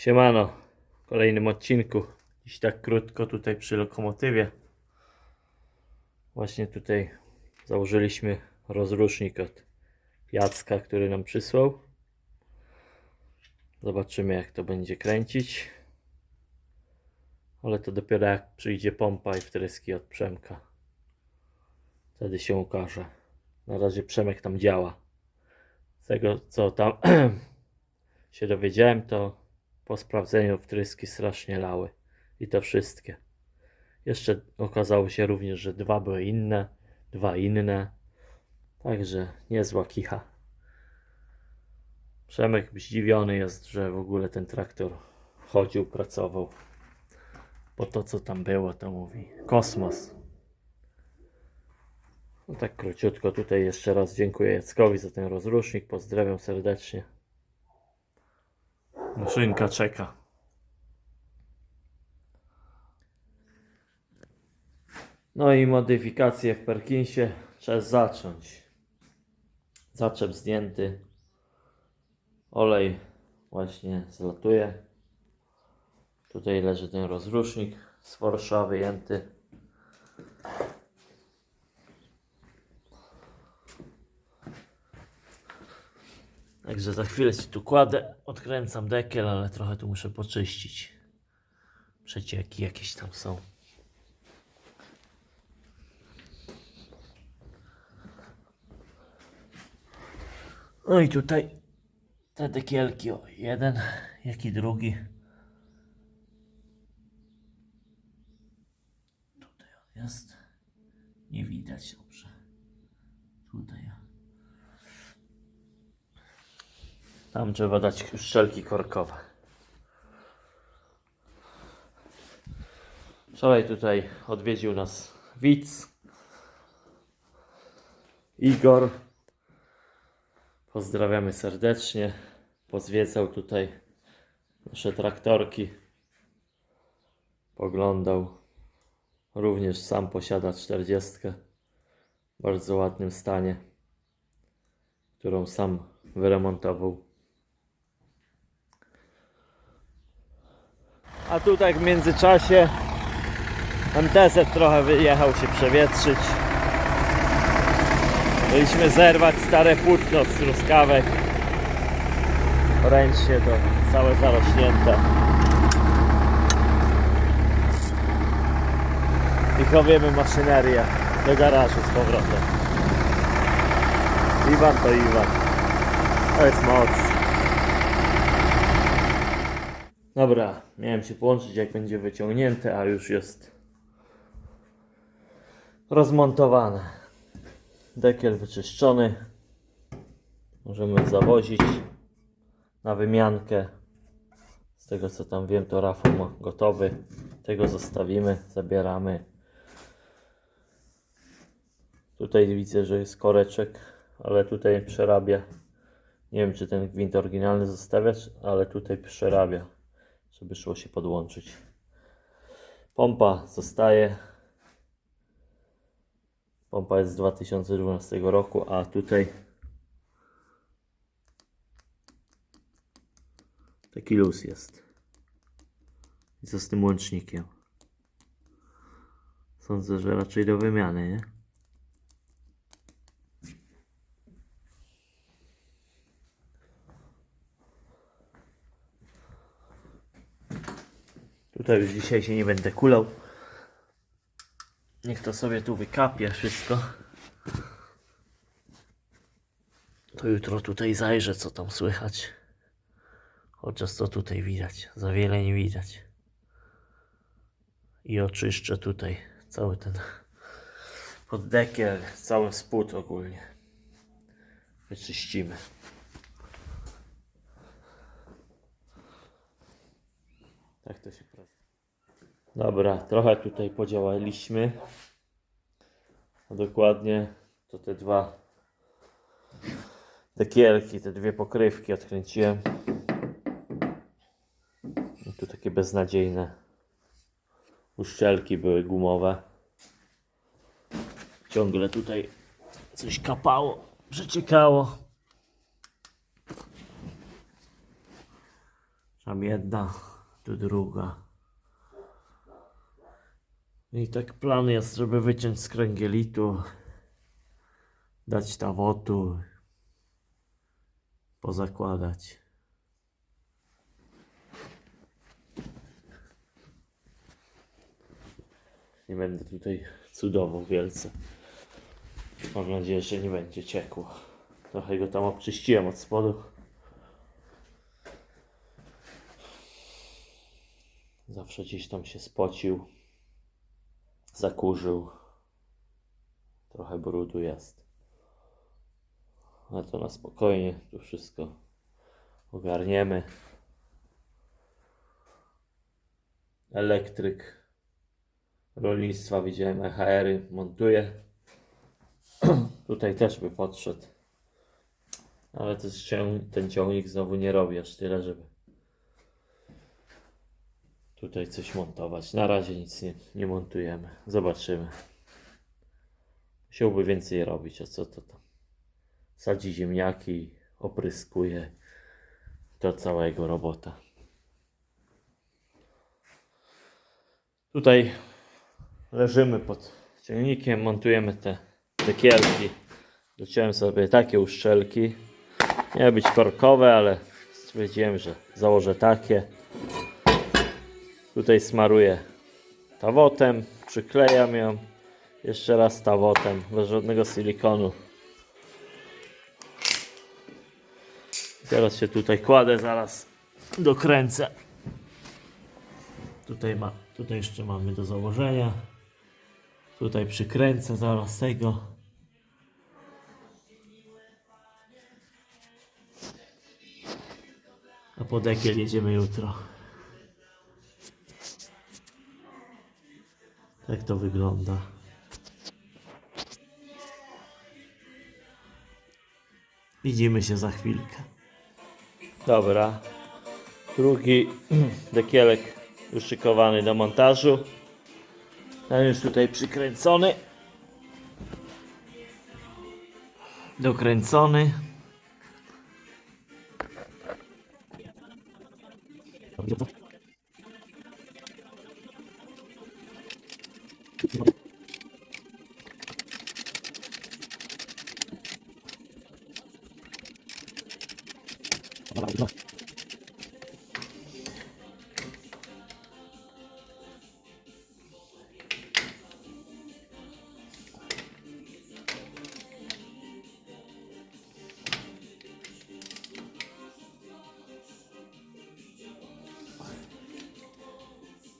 Siemano, w kolejnym odcinku. Dziś tak krótko tutaj przy lokomotywie. Właśnie tutaj założyliśmy rozrusznik od Jacka, który nam przysłał. Zobaczymy jak to będzie kręcić. Ale to dopiero jak przyjdzie pompa i wtryski od Przemka. Wtedy się ukaże. Na razie Przemek tam działa. Z tego co tam się dowiedziałem, to po sprawdzeniu wtryski strasznie lały. I to wszystkie. Jeszcze okazało się również, że dwa były inne, dwa inne. Także niezła kicha. Przemek zdziwiony jest, że w ogóle ten traktor chodził, pracował. Bo to co tam było, to mówi kosmos. No tak króciutko tutaj jeszcze raz dziękuję Jackowi za ten rozrusznik. Pozdrawiam serdecznie. Maszynka czeka. No i modyfikacje w Perkinsie trzeba zacząć. Zaczep zdjęty. Olej właśnie zlatuje. Tutaj leży ten rozrusznik z forsza wyjęty. Także za chwilę ci tu kładę, odkręcam dekiel, ale trochę tu muszę poczyścić. Przecieki jakieś tam są. No i tutaj te dekielki, o, jeden, jak i drugi. Tutaj on jest. Nie widać dobrze. Tutaj. Tam trzeba dać szczelki korkowe. Wczoraj tutaj odwiedził nas widz Igor. Pozdrawiamy serdecznie. Pozwiedzał tutaj nasze traktorki. Poglądał. Również sam posiada 40. W bardzo ładnym stanie, którą sam wyremontował. A tutaj w międzyczasie MTZ trochę wyjechał się przewietrzyć. Byliśmy zerwać stare płótno z truskawek. Ręcznie to całe zarośnięte. I chowiemy maszynerię do garażu z powrotem. Iwan to Iwan. To jest moc. Dobra, miałem się połączyć jak będzie wyciągnięte, a już jest rozmontowane. Dekiel wyczyszczony. Możemy zawozić na wymiankę. Z tego co tam wiem, to Rafał ma gotowy. Tego zostawimy, zabieramy. Tutaj widzę, że jest koreczek, ale tutaj przerabia. Nie wiem, czy ten gwint oryginalny zostawiać, ale tutaj przerabia żeby szło się podłączyć. Pompa zostaje. Pompa jest z 2012 roku, a tutaj taki luz jest. I co z tym łącznikiem? Sądzę, że raczej do wymiany, nie? Tutaj już dzisiaj się nie będę kulał. Niech to sobie tu wykapie wszystko. To jutro tutaj zajrzę, co tam słychać. Chociaż co tutaj widać? Za wiele nie widać. I oczyszczę tutaj cały ten poddekiel, cały spód ogólnie. Wyczyścimy. Tak to się. Dobra, trochę tutaj podziałaliśmy. A dokładnie to te dwa dekielki, te dwie pokrywki odkręciłem. I tu takie beznadziejne uszczelki były gumowe. Ciągle tutaj coś kapało, przeciekało. Tam jedna, tu druga. I tak plan jest, żeby wyciąć z kręgielitu, dać tawotu, pozakładać. Nie będę tutaj cudował wielce. Mam nadzieję, że nie będzie ciekło. Trochę go tam obczyściłem od spodu. Zawsze gdzieś tam się spocił, zakurzył. Trochę brudu jest. Ale to na spokojnie, tu wszystko ogarniemy. Elektryk rolnictwa widziałem EHR-y montuje. Tutaj też by podszedł. Ale ten ciągnik znowu nie robi aż tyle, żeby tutaj coś montować. Na razie nic nie, nie montujemy. Zobaczymy. Musiałby więcej robić, a co to tam? Sadzi ziemniaki, opryskuje. To cała jego robota. Tutaj leżymy pod ciągnikiem, montujemy te dekielki. Dociąłem sobie takie uszczelki. Miały być korkowe, ale stwierdziłem, że założę takie. Tutaj smaruję tawotem, przyklejam ją. Jeszcze raz tawotem, bez żadnego silikonu. Teraz się tutaj kładę, zaraz dokręcę. Tutaj, ma, tutaj jeszcze mamy do założenia. Tutaj przykręcę zaraz tego. A po dekiel jedziemy jutro. Tak to wygląda. Widzimy się za chwilkę. Dobra. Drugi dekielek już szykowany do montażu. Ten już tutaj przykręcony. Dokręcony.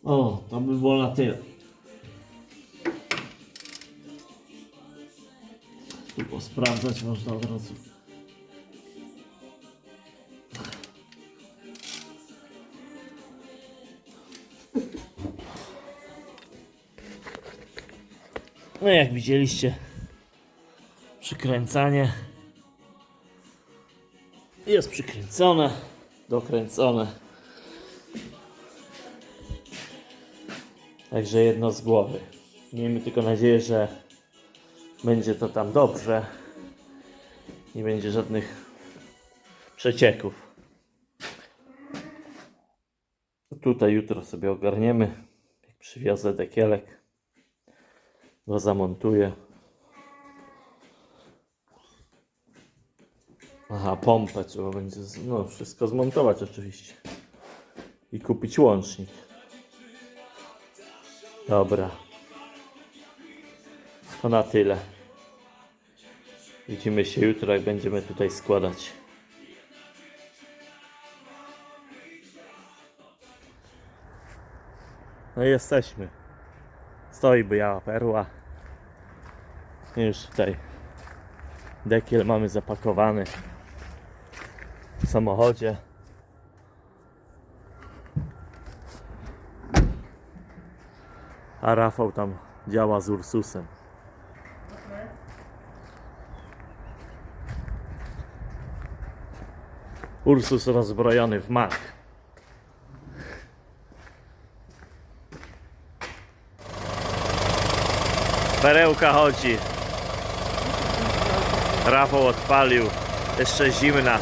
O, to by było na tyle. Tu posprawdzać można od razu. No jak widzieliście, przykręcanie jest przykręcone, dokręcone. Także jedno z głowy. Miejmy tylko nadzieję, że będzie to tam dobrze. Nie będzie żadnych przecieków. Tutaj jutro sobie ogarniemy. Jak przywiozę dekielek, go zamontuję. Aha, pompę trzeba będzie, no wszystko zmontować oczywiście. I kupić łącznik. Dobra. To na tyle. Widzimy się jutro, jak będziemy tutaj składać. No i jesteśmy. Stoi biała perła. Już tutaj dekiel mamy zapakowany w samochodzie. A Rafał tam działa z Ursusem. Ursus rozbrojony w mak. Perełka chodzi. Rafał odpalił. Jeszcze zimna.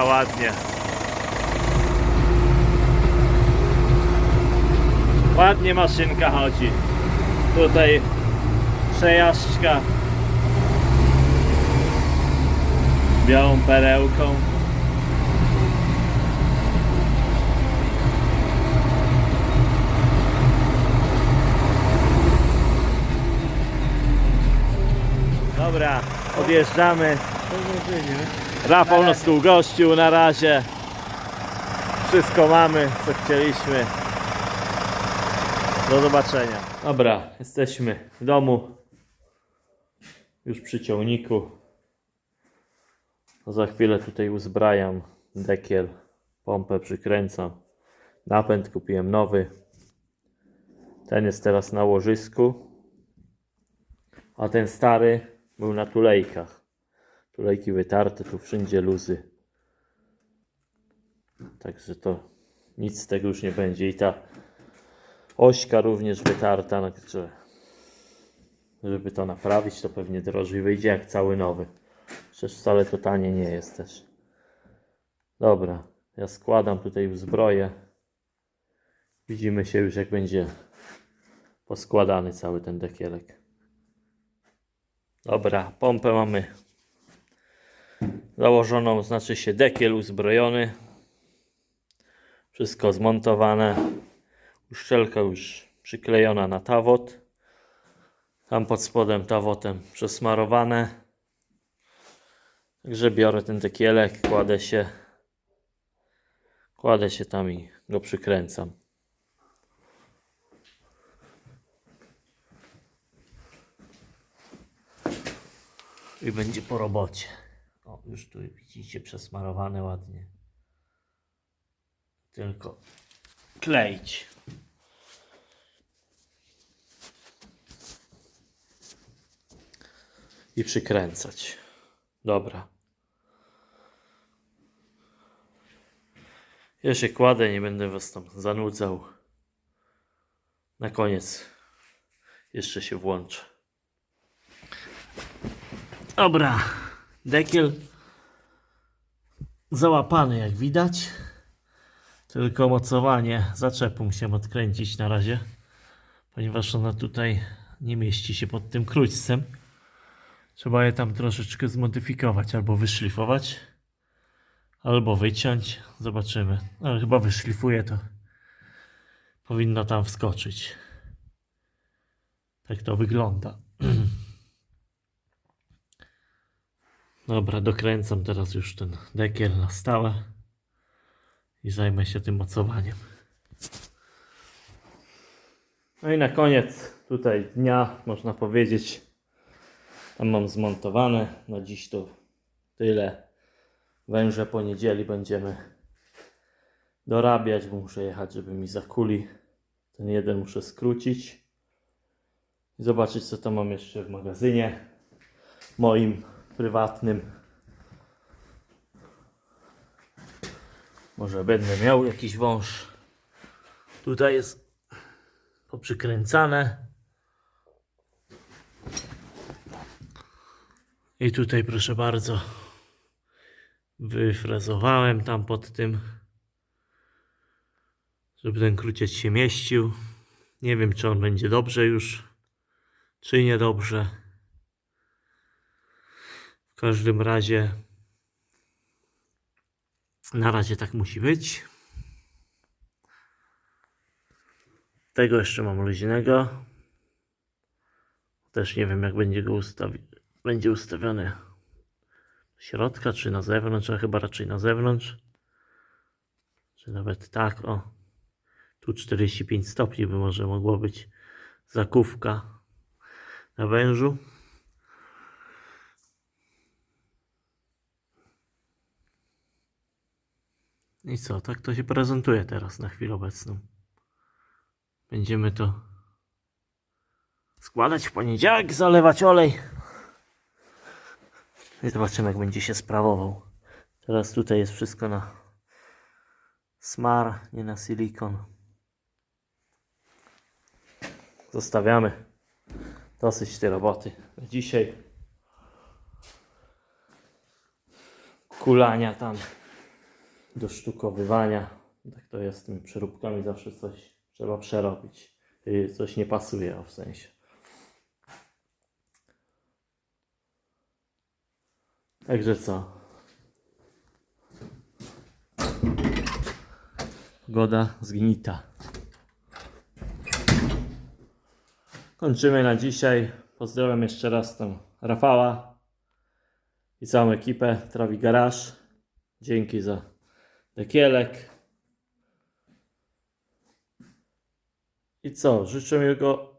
Ładnie. Ładnie maszynka chodzi. Tutaj przejażdżka białą perełką. Dobra, odjeżdżamy. Rafał nas tu ugościł na razie. Wszystko mamy, co chcieliśmy. Do zobaczenia. Dobra, jesteśmy w domu. Już przy ciągniku. Za chwilę tutaj uzbrajam dekiel. Pompę przykręcam. Napęd kupiłem nowy. Ten jest teraz na łożysku. A ten stary był na tulejkach. Tulejki wytarte, tu wszędzie luzy. Także to nic z tego już nie będzie. I ta ośka również wytarta, na którze żeby to naprawić, to pewnie drożej wyjdzie jak cały nowy. Przecież wcale to tanie nie jest też. Dobra, ja składam tutaj już zbroję. Widzimy się już jak będzie poskładany cały ten dekielek. Dobra, pompę mamy założoną, znaczy się dekiel uzbrojony. Wszystko zmontowane. Uszczelka już przyklejona na tawot. Tam pod spodem tawotem przesmarowane. Także biorę ten dekielek, kładę się kładę się tam i go przykręcam. I będzie po robocie. Już tu widzicie przesmarowane ładnie. Tylko kleić. I przykręcać. Dobra. Ja się kładę, nie będę was tam zanudzał. Na koniec jeszcze się włączę. Dobra, dekiel załapany jak widać. Tylko mocowanie zaczepu musiałem odkręcić na razie, ponieważ ona tutaj nie mieści się pod tym króćcem. Trzeba je tam troszeczkę zmodyfikować albo wyszlifować, albo wyciąć. Zobaczymy. Ale chyba wyszlifuję to. Powinno tam wskoczyć. Tak to wygląda. Dobra, dokręcam teraz już ten dekiel na stałe i zajmę się tym mocowaniem. No i na koniec tutaj dnia można powiedzieć, tam mam zmontowane. Na dziś to tyle. Węże po niedzieli będziemy dorabiać, bo muszę jechać, żeby mi zakuli. Ten jeden muszę skrócić i zobaczyć, co tam mam jeszcze w magazynie moim prywatnym. Może będę miał jakiś wąż. Tutaj jest poprzykręcane. I tutaj proszę bardzo wyfrezowałem tam pod tym żeby ten kruciec się mieścił. Nie wiem czy on będzie dobrze już czy niedobrze. Każdym razie na razie tak musi być. Tego jeszcze mam luźnego. Też nie wiem jak będzie go ustawić. Będzie ustawiony środka czy na zewnątrz, a chyba raczej na zewnątrz. Czy nawet tak, o. Tu 45 stopni by może mogło być zakówka na wężu. I co, tak to się prezentuje teraz na chwilę obecną. Będziemy to składać w poniedziałek, zalewać olej. I zobaczymy jak będzie się sprawował. Teraz tutaj jest wszystko na smar, nie na silikon. Zostawiamy dosyć tej roboty. Dzisiaj kulania tam do sztukowywania. Tak to jest z tymi przeróbkami, zawsze coś trzeba przerobić. Y, Coś nie pasuje, w sensie. Także co? Pogoda zgnita. Kończymy na dzisiaj. Pozdrawiam jeszcze raz tam Rafała i całą ekipę Trawi Garaż. Dzięki za dekielek. I co? Życzę miłego,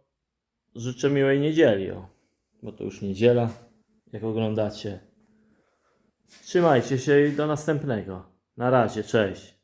życzę miłej niedzieli, o. bo to już niedziela, jak oglądacie. Trzymajcie się i do następnego. Na razie, cześć.